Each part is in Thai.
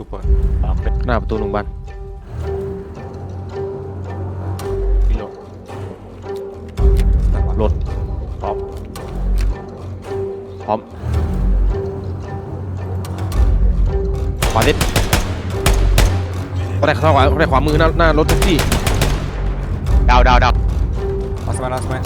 ตูเปิดหน้าประตูโรงพยาบาลรีโหลดแต่ว่ารถพร้อมพร้อมขวานิดเขาได้เข้าขวาเขาได้ขวามือหน้าหน้ารถแท็กซี่ดาวดาวดาวลาสแมนลาสแมน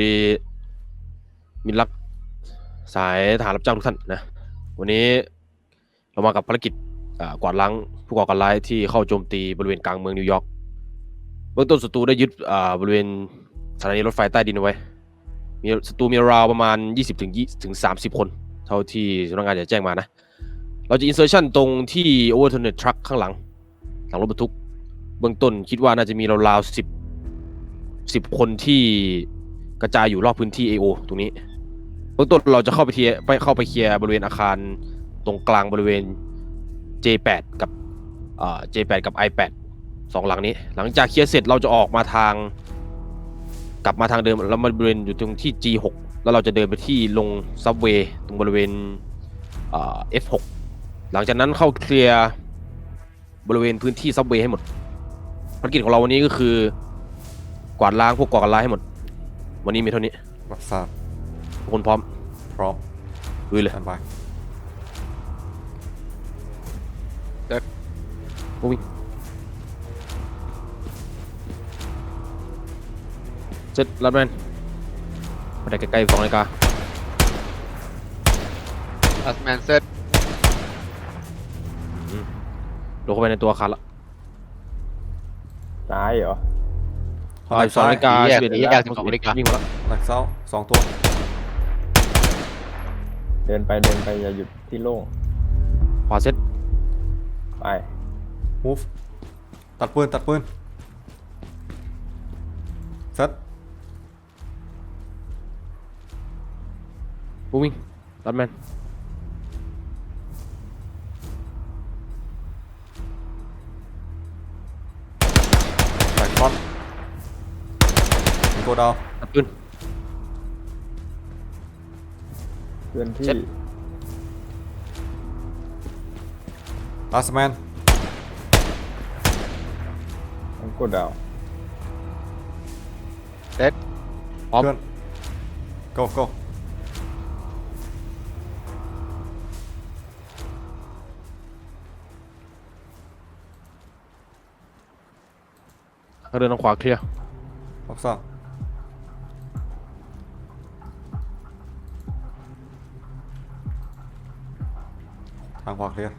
ดีมิตรรักสายทหารรับจ้างทุกท่านนะ วันนี้เรามากับภารกิจกวาดล้างผู้ก่อการร้ายที่เข้าโจมตีบริเวณกลางเมืองนิวยอร์กเบื้องต้นศัตรูได้ยึดบริเวณสถานีรถไฟใต้ดินเอาไว้ มีศัตรูมีราวประมาณ 20ถึง20ถึง30 คน เท่าที่สำนักงานจะแจ้งมานะ เราจะอินเซอร์ชันตรงที่ overturned truck ข้างหลัง หลังรถบรรทุก เบื้องต้นคิดว่าน่าจะมีราวๆ10 10 คนที่ กระจายอยู่รอบพื้นที่ AO ตรงนี้เบื้องต้นเราจะเข้าไปเคลียร์ไปเข้าไปเคลียร์บริเวณอาคารตรงกลางบริเวณ J8 กับเอ่อ J8 กับ I8 สองหลังนี้ หลังจากเคลียร์เสร็จเราจะออกมาทาง กลับมาทางเดิมแล้วมาบริเวณอยู่ตรงที่ G6 แล้วเราจะเดินไปที่ลงซับเวย์ตรงบริเวณเอ่อ F6 หลังจากนั้นเข้าเคลียร์บริเวณพื้นที่ซับเวย์ให้หมดภารกิจของเราวันนี้ก็คือ กวาดล้างพวกก่อการร้ายให้หมด วันนี้มีเท่านี้รับทราบทุกคนพร้อมพร้อมลุยเลยแอนบายวิ่งเสร็จรับแมนไปได้ใกล้ๆสองนาฬิกาลัสแมนเซ็ตโดนเข้าไปในตัวอาคารละซ้ายเหรอ อ่าสองนาฬิกาสิบเอ็ดนาฬิกาวิ่งมาแล้วหลักเซาสองตัวเดินไปเดินไปอย่าหยุดที่โล่งขวาเซ็ตไปมูฟตัดปืนตัดปืนเซตบูวิ่งรับแมน มีโกดาวตัดปืนเพื่อนที่ เช็ด ลาสแมนมันกดดาวเซ็ตพร้อม เพื่อน go go เดินทางขวาเคลียร์รับทราบ ทางขวาเคลียร์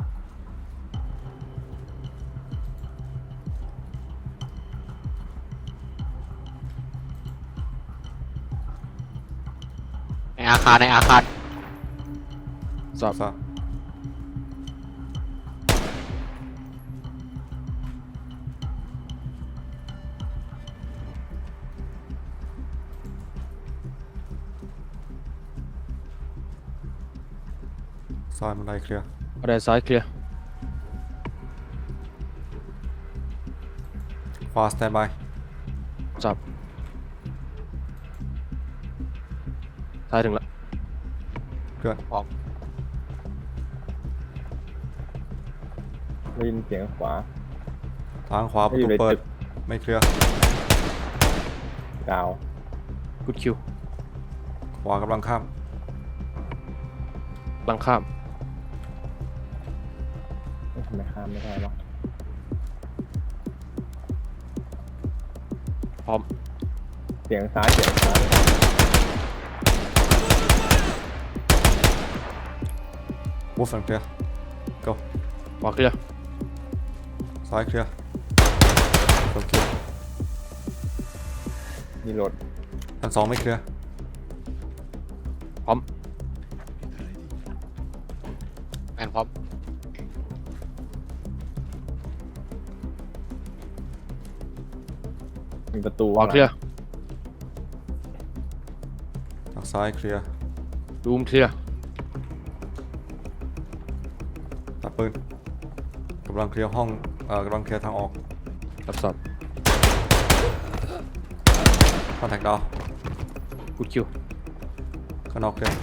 ในอาคารในอาคารสัรับบทราบซ้ายบันไดเคลียร์ บันไดซ้ายเคลียร์ขวาสแตนบายสับซ้ายถึงละเพื่อนพร้อมได้ยินเสียงขวา ทางขวาประอยู่ตูในเปิตึดกไม่เคลียร์ ดาวกุดคิว ขวากำลังข้ามลังข้ามำไมข้ามไม่ได้วะพร้อม เสียงซ้ายเสียงซ้ายมูฟแอนเคลียร์ go ขวาเคลียร์ซ้ายเคลียร์โอเคมีรถชั้นสองไม่เคลียร์พร้อมแมนพร้อม มีประตูขวาเคลียร์ทางซ้ายเคลียร์รูมเคลียร์ตัดปืนกำลังเคลียร์ห้องเอ่อกำลังเคลียร์ทางออกรับทราบคอนแทคดาวกูดคิวข้างนอกเคลียร์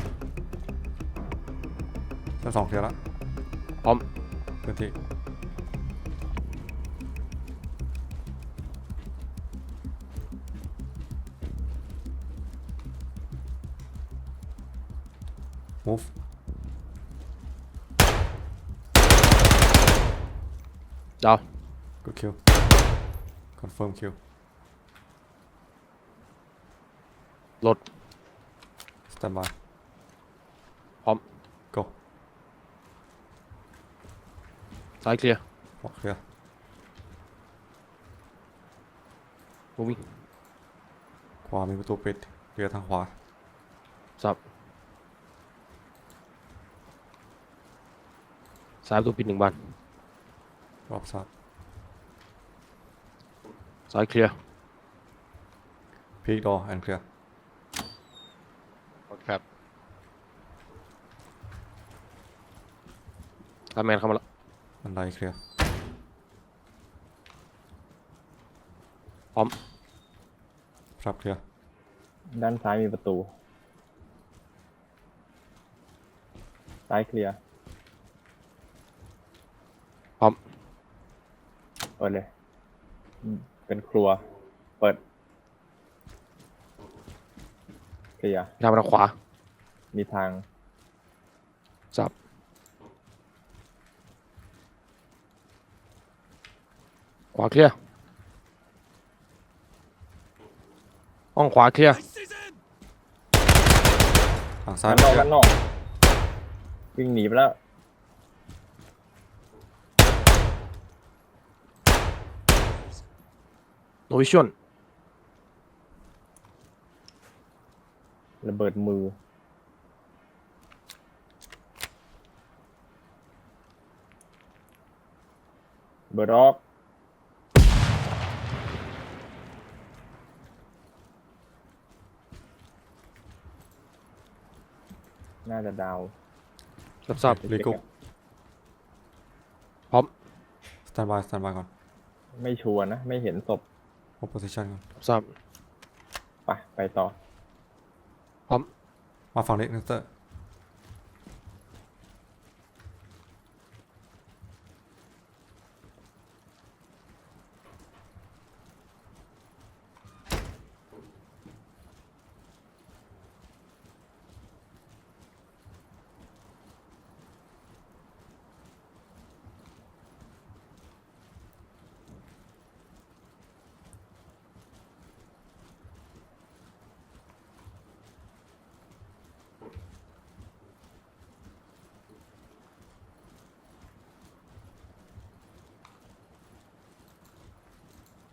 ชั้นสองเคลียร์แล้วพร้อมพื้นที่ มูฟดาว Good kill. Confirm kill. รถ Stand by. พร้อม Go. ซ้ายเคลียร์ Walk clear. มูวิ่งขวามีประตูปิดเคลียร์ทางขวาทราบ ซ้ายประตูปิดหนึ่งบานรอบซับซ้ายเคลียร์ Peek door and clear. ครับตามแมนเข้ามาแล้วบันไดเคลียร์พร้อมครับเคลียร์ด้านซ้ายมีประตู ซ้ายเคลียร์ พร้อม เปิดเลยอืมเป็นครัว เปิดเคลียร์ทางมาทางขวา มีทางทราบขวาเคลียร์ห้องขวาเคลียร์ทางซ้ายด้านเคนอกลียด้านร์นอกวิ่งหนีไปแล้ว โนวิชั่นระเบิดมือ เบิร์ดออฟน่าจะดาวรับทราบรีกุ๊กพร้อม Stand by Stand by ก่อน ไม่ชัวร์นะ ไม่เห็นศพ Hold position ก่อนรับทราบไปไปต่อพร้อมมาฝั่งนี้นิสเตอร์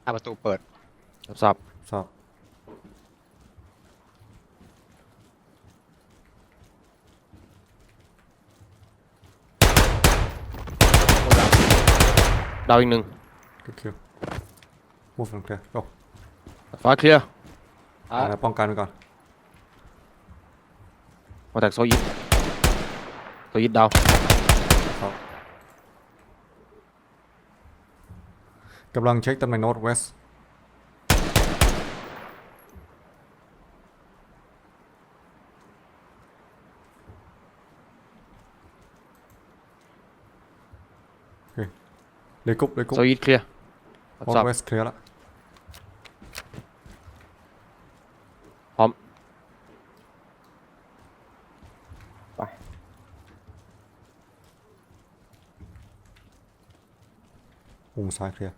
หน้าประตูเปิด รับทราบทราบดาวอีกหนึ่ง Good kill Move and clear Go ฟ้าเคลียร์อะอ่าป้องกันไว้ก่อนมาแท็กโซยิดโซยิดดาว ครับ กำลังเช็คตำแหน่ง North West โอเคเลยกุ๊บเลยกุ๊บโซยิดเคลียร์รับทราบ North West เคลียร์ละพร้อม ไป มุมซ้ายเคลียร์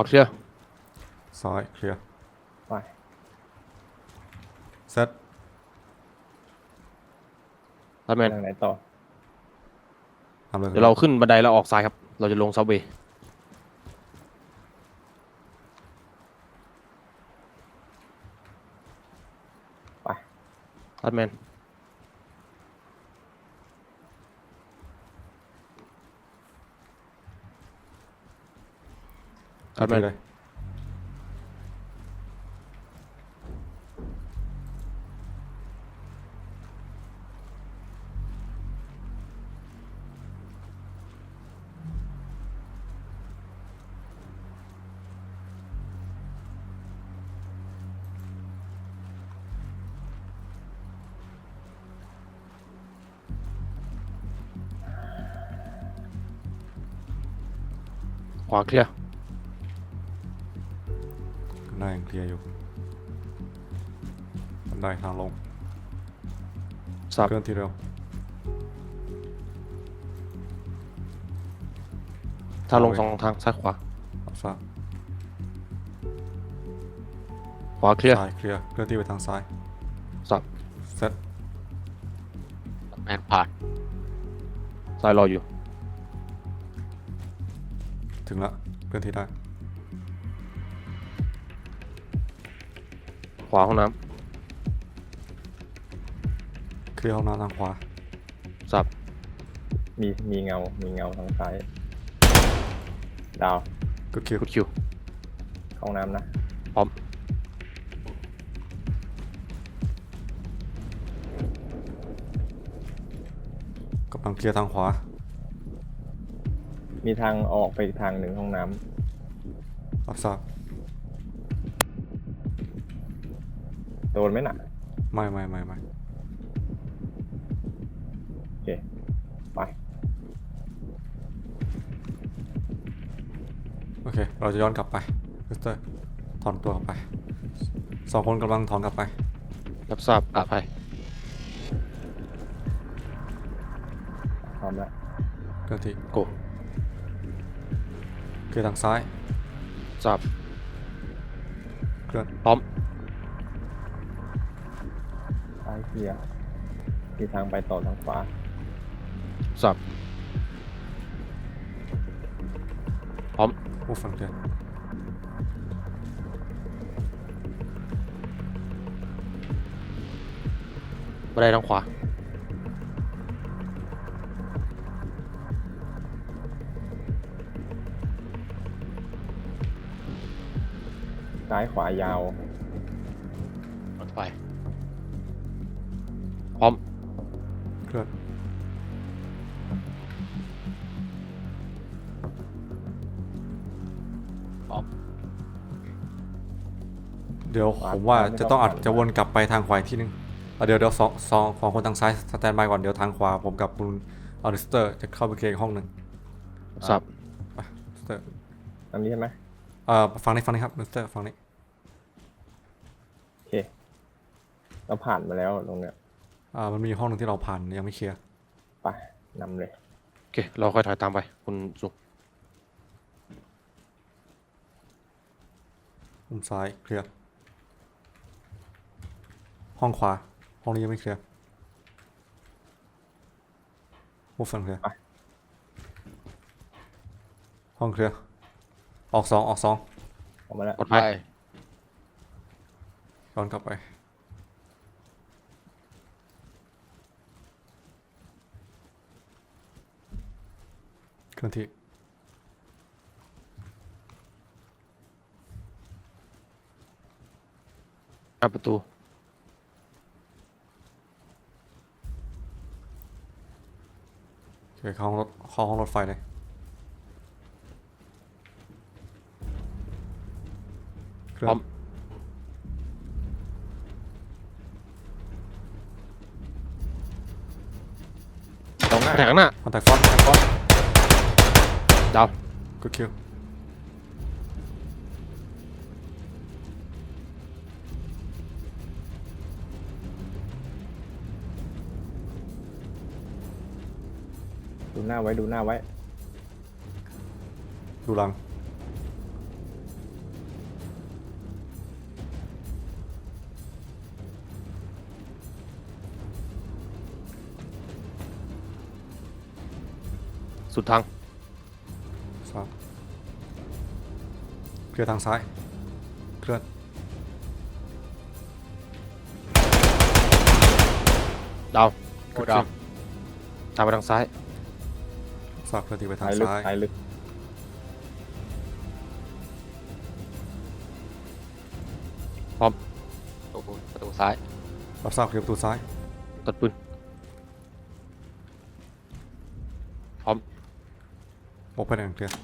ขวาเคลียร์ซ้ายเคลียร์ไป เซ็ตทัดแมนทางไหนต่อ ทำเลยเดี๋ยวเราขึ้นบันไดแล้วออกซ้ายครับ เราจะลงซับเวย์ไปทัดแมน ทัดแม เลยขวาเคลียร์บันไดยังเคลียร์อยู่บันไดทางลงซับเคลื่อนที่เร็ว ทางลงสองทางซ้ายขวารับทราบขวาเคลียร์ซ้ายเคลียร์เคลื่อนที่ไปทางซ้ายซับเซ็ตแมนผ่านซ้ายรออยู่ ถึงละเคลื่อนที่ได้ ขวาห้องน้เคลียร์ห้องน้ำทางขวาำซับมีมีเงา มีเงาทางซ้าย ดาวก็คิวคุดคิว เข้าห้องน้ำนะ พร้อม กำลังเคลียร์ทางขวามีทางออกไปอีกทางหนึ่งห้องน้รับทราบ โดนไหมน่ะไม่ไม่ไม่ไม่โอเคไปโอเค เราจะย้อนกลับไปมิสเตอร์ถอนตัวกลับไปสองคนกำลังถอนกลับไป รับทราบอะไปพร้อมแล้วเคลื่อนที่โกเคลียร์ทางซ้ายทราบเคลื่อนพร้อม เคลียร์มีทางไปต่อทางขวาทราบพร้อมผู้ฟังเคลียร์บันไดทางขวา ซ้ายขวายาว เดี๋ยวผมว่าจะต้องอาจจะวนกลับไปทางขวาอีกที่นึงอะเดี๋ยวเดี๋ยวสองสองสองคนทางซ้ายสแตนบายก่อนเดี๋ยวทางขวาผมกับคุณอลิสเตอร์จะเข้าไปเคลียร์อีกห้องหนึ่งทราบไปอลิสเตอร์อันนี้ใช่ไหมเอ่อฟังนี้ฟังนี้ครับอลิสเตอร์ฟังนี้โอเคเราผ่านมาแล้วตรงเนี้ยอ่ามันมีห้องหนึ่งที่เราผ่านยังไม่เคลียร์ไปนำเลยโอเคเราค่อยถอยตามไปคุณสุกมุมซ้ายเคลียร์ ห้องขวา ห้องนี้ยังไม่เคลียร์มุมฝั่งเคลียร์ห้องเคลียร์ออกสองออกสองออกมาแล้ว ปลอดภัยย้อนกลับไป เคลื่อนที่หน้าประตู โอเคเข้าห้องรถเข้าห้องรถไฟเลยเคพร้อมตรงหน้าแถงหน้าคอนแทคฟอนต์คอนแทคฟอนต์ดาวกูคิว ดูหน้าไว้ดูหน้าไว้ ดูหลัง สุดทาง ซ้ายเคลื่ร์ทางซ้าย เคลื่อน ดาวกดดาวตามไปทางซ้าย ทราบเคลื่อนที่ไปทางซ้ายลึกซ้ายซ้ายลึกประตูประตูซ้ายรับทราบเคลียร์ประตูซ้ายตัดปืนโอเพนแอนเคลียร์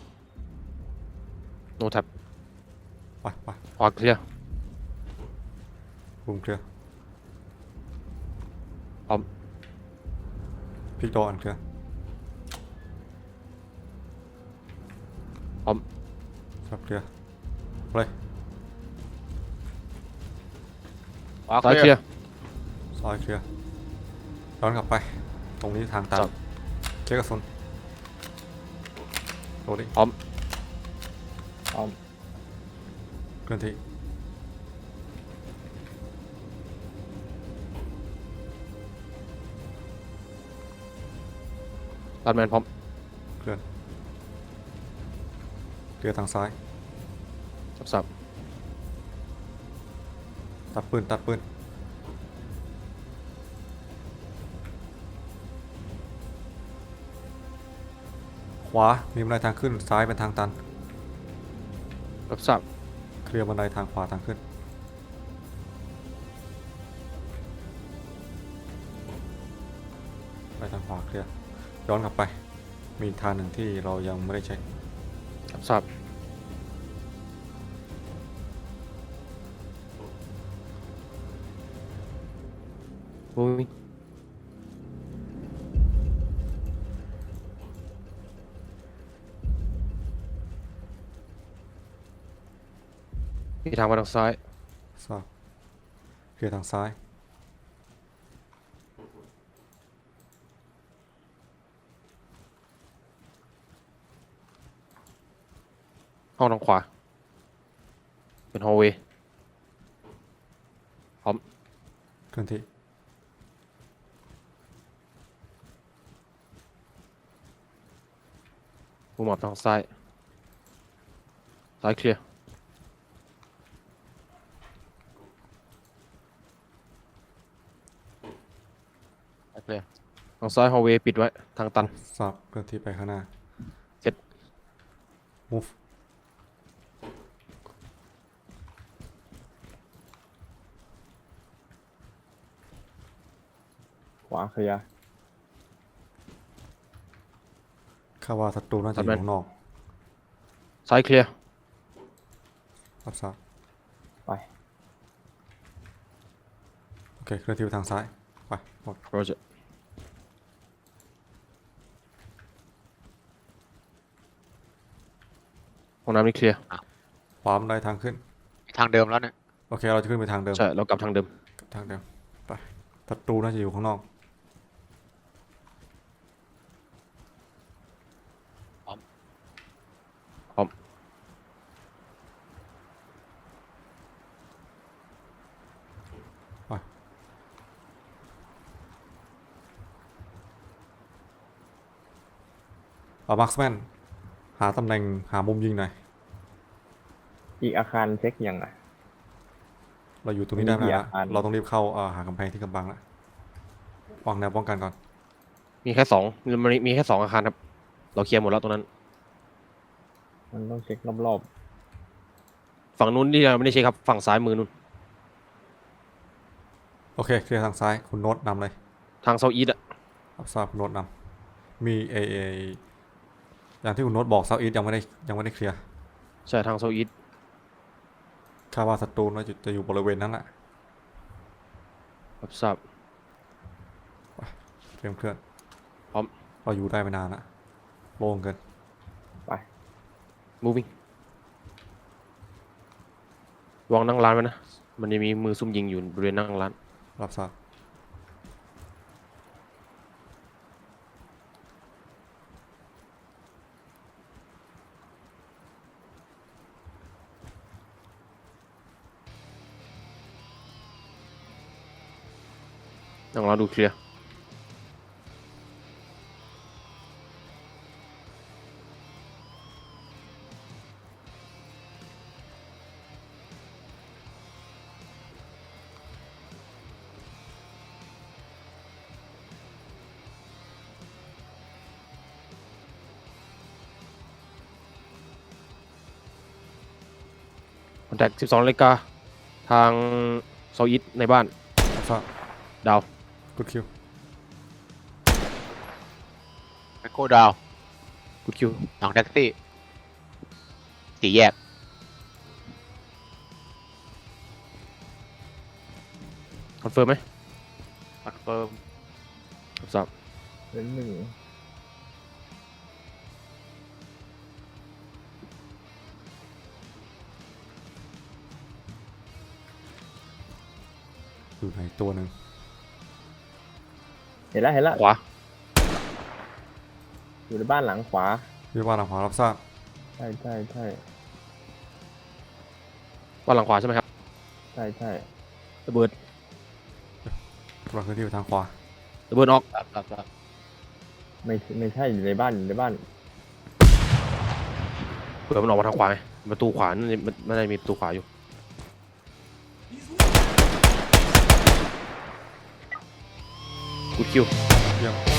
โนแท็บไปไปขวาเคลียร์รูมเคลียร์พร้อมพิกดอร์แอนเคลียร์ พร้อมทราบเคลียร์เลยขวาซ้ายเคเคลีลียยร์ร์ซ้ายเคลียร์ย้อนกลับไป ตรงนี้ทางตันครับเช็คกระสุนโหลดดิพร้อมอ้อม เคลื่อนที่รัดแมนพร้อมเคลื่อน เคลียร์ทางซ้าย สับสับตัดปืนตัดปืนขวา มีบันไดทางขึ้น ซ้ายเป็นทางตัน รับทราบเคลียร์บันไดทางขวาทางขึ้น ไปทางขวาเคลียร์ ย้อนกลับไป มีอีกทางหนึ่งที่เรายังไม่ได้เช็ค รับทราบโอ้ยมีทางมาทางซ้าย ทราบเคลียร์ทางซ้าย ห้องทางขวา เป็นฮอลเวย์เคลื่อนที่มุมมอบทางซ้าย ซ้ายเคลียร์เคลียร์ทางซ้ายฮอลเวย์ปิดไว้ ทางตันทราบเคลื่อนที่ไปข้างหน้า เจ็ด move วาเคลียร์คาดว่าศัตรูน่าจะอยู่ข้างนอกซ้ายเคลียร์รับทราบไปโอเคเคลื่อนที่ไปทางซ้ายไปหมดโรเจอร์ห้องน้ำนี่เคลียร์ขวาบันไดทางขึ้น ทางเดิมแล้วเนี่ย โอเค เราจะขึ้นไปทางเดิม ใช่ เรากลับทางเดิมกลับทางเดิม ไปศัตรูน่าจะอยู่ข้างนอก เอามาร์คแมนหาตำแหน่งหามุมยิงหน่อย อีกอาคารเช็คยังอะเราอยู่ตรงนี้ได้ไหมมีกี่ละอาคาร เราต้องรีบเข้าเอ่อหากำแพงที่กำบังละวางแนวป้องกันก่อน มีแค่สองมันมีแค่สองอาคารครับ เราเคลียร์หมดแล้วตรงนั้น มันต้องเช็ครอบฝั่งนู้นที่เราไม่ได้เช็คครับ ฝั่งซ้ายมือนู้น โอเคเคลียร์ทางซ้ายคุณโน้ตนำเลย ทางเซาอีสอะรับทราบคุณโน้ตนำมีเอเอ อย่างที่คุณโน้ตบอกเซาอีสยังไม่ได้ยังไม่ได้เคลียร์ใช่ทางเซาอีสคาดว่าศัตรูน่าจะจะอยู่บริเวณนั้นแหละรับทราบ เตรียมเคลื่อนพร้อม เราอยู่ได้ไม่นานละโล่งเกินๆไป moving วางนั่งร้านไว้นะ มันจะมีมือซุ่มยิงอยู่บริเวณนั่งร้าน รับทราบ ดูเคลียร์คอนแทค12นาฬิกาทางโซอิตในบ้านดาว กูคิวแมคโครดาวกูคิวหลังแท็กซี่สี่แยก คอนเฟิร์มไหมคอนเฟิร์มรับทราบเป็นหนึ่งอยู่ไหนตัวหนึ่ง เห็นแล้วเห็นแล้วขวาอยู่ในบ้านหลังขวาที่บ้านหลังขวารับทราบใช่ใช่ใช่บ้านหลังขวาใช่ไหมครับใช่ใช่ระเบิดเราเคลื่อนที่ไปทางขวาระเบิดออกรับรับรับไม่ไม่ใช่อยู่ในบ้านอยู่ในบ้านเปิดมันออกมาทางขวาไงประตูขวานั่นมันมันน่าจะมีประตูขวาอยู่ คิว เยี่ยม